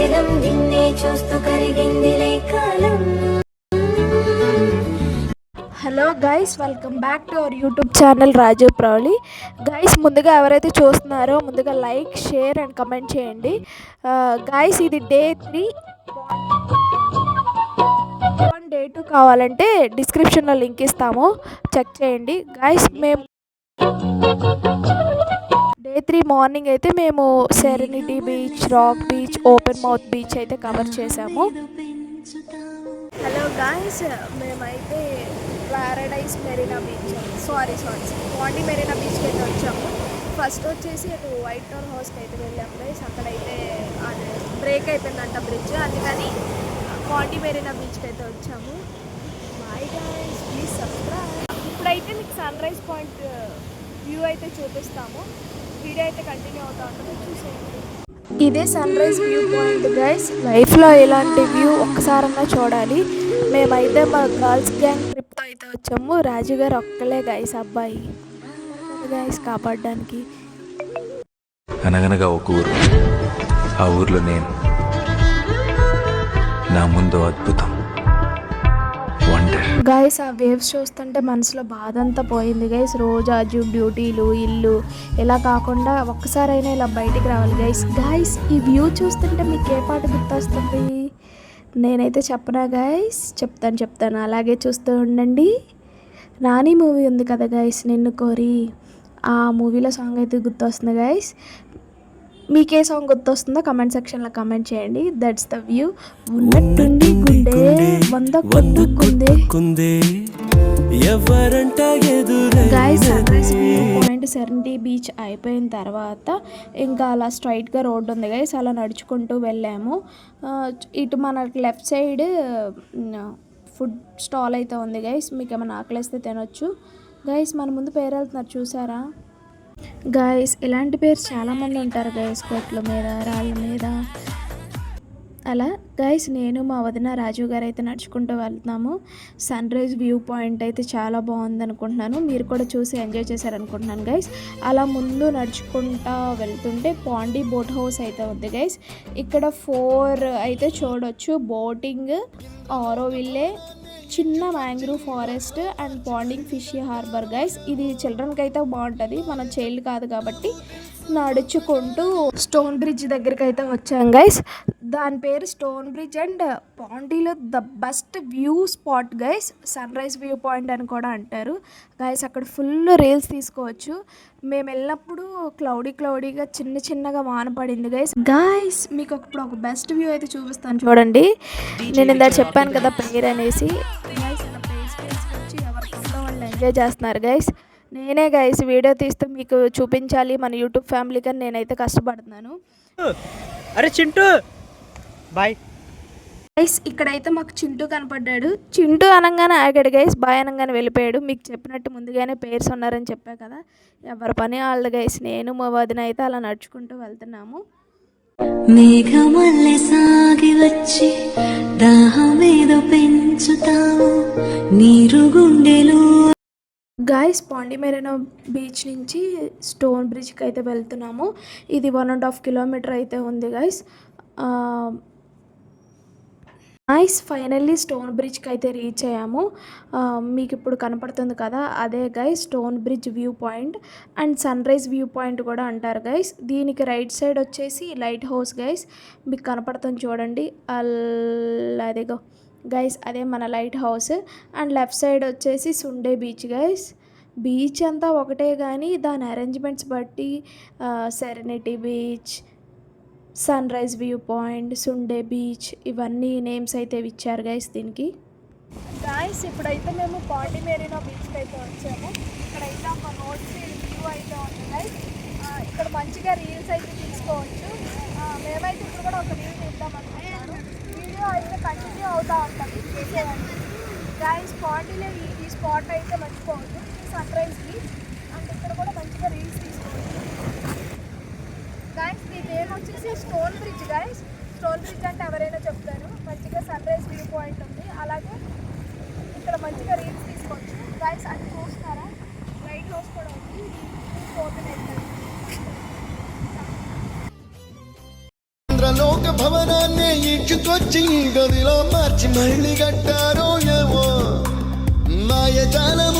దినం నిన్నే చూస్తూ కరిగిందిలే కాలం. Hello guys welcome back to our YouTube channel Raju ప్రౌళి guys ముందుగా ఎవరైతే చూస్తున్నారో ముందుగా లైక్ షేర్ అండ్ కమెంట్ చేయండి. గైస్ ఇది day three. One day two కావాలంటే డిస్క్రిప్షన్లో లింక్ ఇస్తాము. చెక్ చేయండి. గైస్ మేము డే త్రీ మార్నింగ్ అయితే మేము Serenity Beach Rock Beach open mouth beach అయితే కవర్ చేసాము. హలో గాయస్ మేమైతే Paradise Marina beach sorry sorry Pondy Marina బీచ్కి అయితే వచ్చాము. ఫస్ట్ వచ్చేసి అటు వైట్ టౌన్ హౌస్కి అయితే వెళ్ళాము గైస్ అక్కడైతే అది బ్రేక్ అయిపోయిందంట బ్రిడ్జ్ అందుకని పాండి మెరీనా బీచ్కి అయితే వచ్చాము. బాయ్ గాయస్ ప్లీజ్ సబ్స్క్రైబ్ ఇప్పుడైతే మీకు సన్ రైజ్ పాయింట్ వ్యూ అయితే చూపిస్తాము. వీడియో అయితే కంటిన్యూ అవుతా ఉంటుంది చూసేయండి. ఇదే sunrise view point guys లైఫ్లో ఇలాంటి వ్యూ ఒక్కసారన్నా చూడాలి. మేమైతే మా గర్ల్స్ గ్యాంగ్ ట్రిప్తో అయితే వచ్చాము. రాజు గారు ఒక్కలే గైస్ అబ్బాయి. గైస్ కాపాడడానికి. అనగనగా ఒక ఊరు. ఆ ఊర్లో నేను. నా ముందు అద్భుతం. గైస్ ఆ వేవ్స్ చూస్తుంటే మనసులో బాధ అంతా పోయింది. గైస్ రోజు అజు డ్యూటీలు ఇల్లు ఇలా కాకుండా ఒక్కసారైనా ఇలా బయటికి రావాలి. గైస్ గైస్ ఈ వ్యూ చూస్తుంటే మీకు ఏ పాట గుర్తొస్తుంది? నేనైతే చెప్పనా గైస్ చెప్తాను చెప్తాను. అలాగే చూస్తూ ఉండండి. నాని మూవీ ఉంది కదా గైస్ నిన్ను కోరి. ఆ మూవీలో సాంగ్ అయితే గుర్తొస్తుంది గైస్ మీకు ఏ సాంగ్ గుర్తొస్తుందో కమెంట్ సెక్షన్లో కమెంట్ చేయండి. దట్స్ ద వ్యూ ఉన్నట్టుండి గుండె వంద కొట్టుకుందే. కుందే ఎవరంట గాయస్ పాయింట్ సెరెంటీ బీచ్ అయిపోయిన తర్వాత ఇంకా అలా స్ట్రైట్గా రోడ్డు ఉంది గైస్ అలా నడుచుకుంటూ వెళ్ళాము. ఇటు మన లెఫ్ట్ సైడ్ ఫుడ్ స్టాల్ అయితే ఉంది గైస్ మీకు ఏమైనా ఆకలిస్తే తినొచ్చు. గైస్ మన ముందు పేరు వెళ్తున్నారు చూసారా? గైస్ ఇలాంటి పేరు చాలామంది ఉంటారు గైస్ కోట్ల మీద రాళ్ళ మీద. అలా గైస్ నేను మా వదిన రాజు గారు అయితే నడుచుకుంటూ వెళ్తున్నాము. సన్ రైజ్ వ్యూ పాయింట్ అయితే చాలా బాగుంది అనుకుంటున్నాను మీరు కూడా చూసి ఎంజాయ్ చేశారనుకుంటున్నాను గైస్ అలా ముందు నడుచుకుంటా వెళ్తుంటే పాండీ బోట్ హౌస్ అయితే ఉంది గైస్ ఇక్కడ ఫోర్ అయితే చూడొచ్చు. బోటింగ్ ఆరోవిల్లే చిన్న మ్యాంగ్రూవ్ ఫారెస్ట్ అండ్ పాండింగ్ ఫిష్ హార్బర్ గైస్ ఇది చిల్డ్రన్కి అయితే బాగుంటుంది. మన చైల్డ్ కాదు కాబట్టి నడుచుకుంటూ స్టోన్ బ్రిడ్జ్ దగ్గరికి అయితే వచ్చాం గైస్ దాని పేరు stone bridge and పాండీలో the best view spot guys sunrise view point అని కూడా అంటారు. గైస్ అక్కడ ఫుల్ రీల్స్ తీసుకోవచ్చు. మేము వెళ్ళినప్పుడు క్లౌడీ క్లౌడీగా చిన్న చిన్నగా వాన పడింది గైస్ గైస్ మీకు ఇప్పుడు ఒక బెస్ట్ వ్యూ అయితే చూపిస్తాను చూడండి. నేను ఇందా చెప్పాను కదా పేరు అనేసి వాళ్ళు ఎంజాయ్ చేస్తున్నారు గైస్ నేనే గైస్ వీడియో తీస్తూ మీకు చూపించాలి మన యూట్యూబ్ ఫ్యామిలీకి అని నేనైతే కష్టపడుతున్నాను. అరే చింటూ! బాయ్. గైస్ ఇక్కడైతే మాకు చింటూ కనపడ్డాడు. చింటూ అనగానే ఆగాడు గైస్ బాయ్ అనగానే వెళ్ళిపోయాడు. మీకు చెప్పినట్టు ముందుగానే పేర్స్ ఉన్నారని చెప్పా కదా. ఎవరి పని వాళ్ళది గైస్ నేను మా వదిన అయితే అలా నడుచుకుంటూ వెళ్తున్నాము. మేఘమల్లె సాగి వచ్చి దాహమేదో పెంచుతావు నీరు గుండెలో గాయస్ పాండిమెరెనా బీచ్ నుంచి స్టోన్ బ్రిడ్జ్కి అయితే వెళ్తున్నాము. ఇది వన్ అండ్ హాఫ్ కిలోమీటర్ అయితే ఉంది గాయస్ నైస్ ఫైనల్లీ స్టోన్ బ్రిడ్జ్కి అయితే రీచ్ అయ్యాము. మీకు ఇప్పుడు కనపడుతుంది కదా అదే guys stone bridge view point and sunrise view point కూడా అంటారు గైస్ దీనికి రైట్ సైడ్ వచ్చేసి లైట్ హౌస్ గైస్ మీకు కనపడుతుంది చూడండి. అల్ అదేగో. గైస్ అదే మన lighthouse and left side వచ్చేసి సుండే బీచ్ గైస్ బీచ్ అంతా ఒకటే కానీ దాని అరేంజ్మెంట్స్ బట్టి Serenity beach sunrise view point Sunday beach ఇవన్నీ నేమ్స్ అయితే ఇచ్చారు గైస్ దీనికి. గాయస్ ఇప్పుడైతే మేము పాండి మెరీనా బీచ్కి అయితే వచ్చాము. ఇక్కడైతే ఒక రోడ్ వ్యూ అయితే ఉంది గైస్ ఇక్కడ మంచిగా రీల్స్ అయితే తీసుకోవచ్చు. మేమైతే ఇప్పుడు కూడా ఒక రీల్ తీద్దాం అనుకుంటున్నాను వీడియో అయితే కంటిన్యూ అవుతూ ఉంటుంది చూసేయండి గాయస్ ఈ ఈ స్పాట్ అయితే మర్చిపోవద్దు. సన్ రైజ్ బీచ్ అండ్ ఇక్కడ కూడా మంచిగా రీల్స్ తీసుకోవచ్చు గాయస్ మీ నేమ్ వచ్చేసి stone bridge guys stone bridge అంటే ఎవరైనా చెప్తారు. మంచిగా సన్ రైజ్ వ్యూ పాయింట్ ఉంది. అలాగే ఇక్కడ మంచిగా రీల్స్ తీసుకోవచ్చు. గాయస్ అది చూస్తారా? లైట్ హౌస్ కూడా ఉంది. ఓపెన్ భవనాన్ని ఈడ్చుకొచ్చి గదిలో మార్చి మళ్ళీ కట్టారు మాయజాలము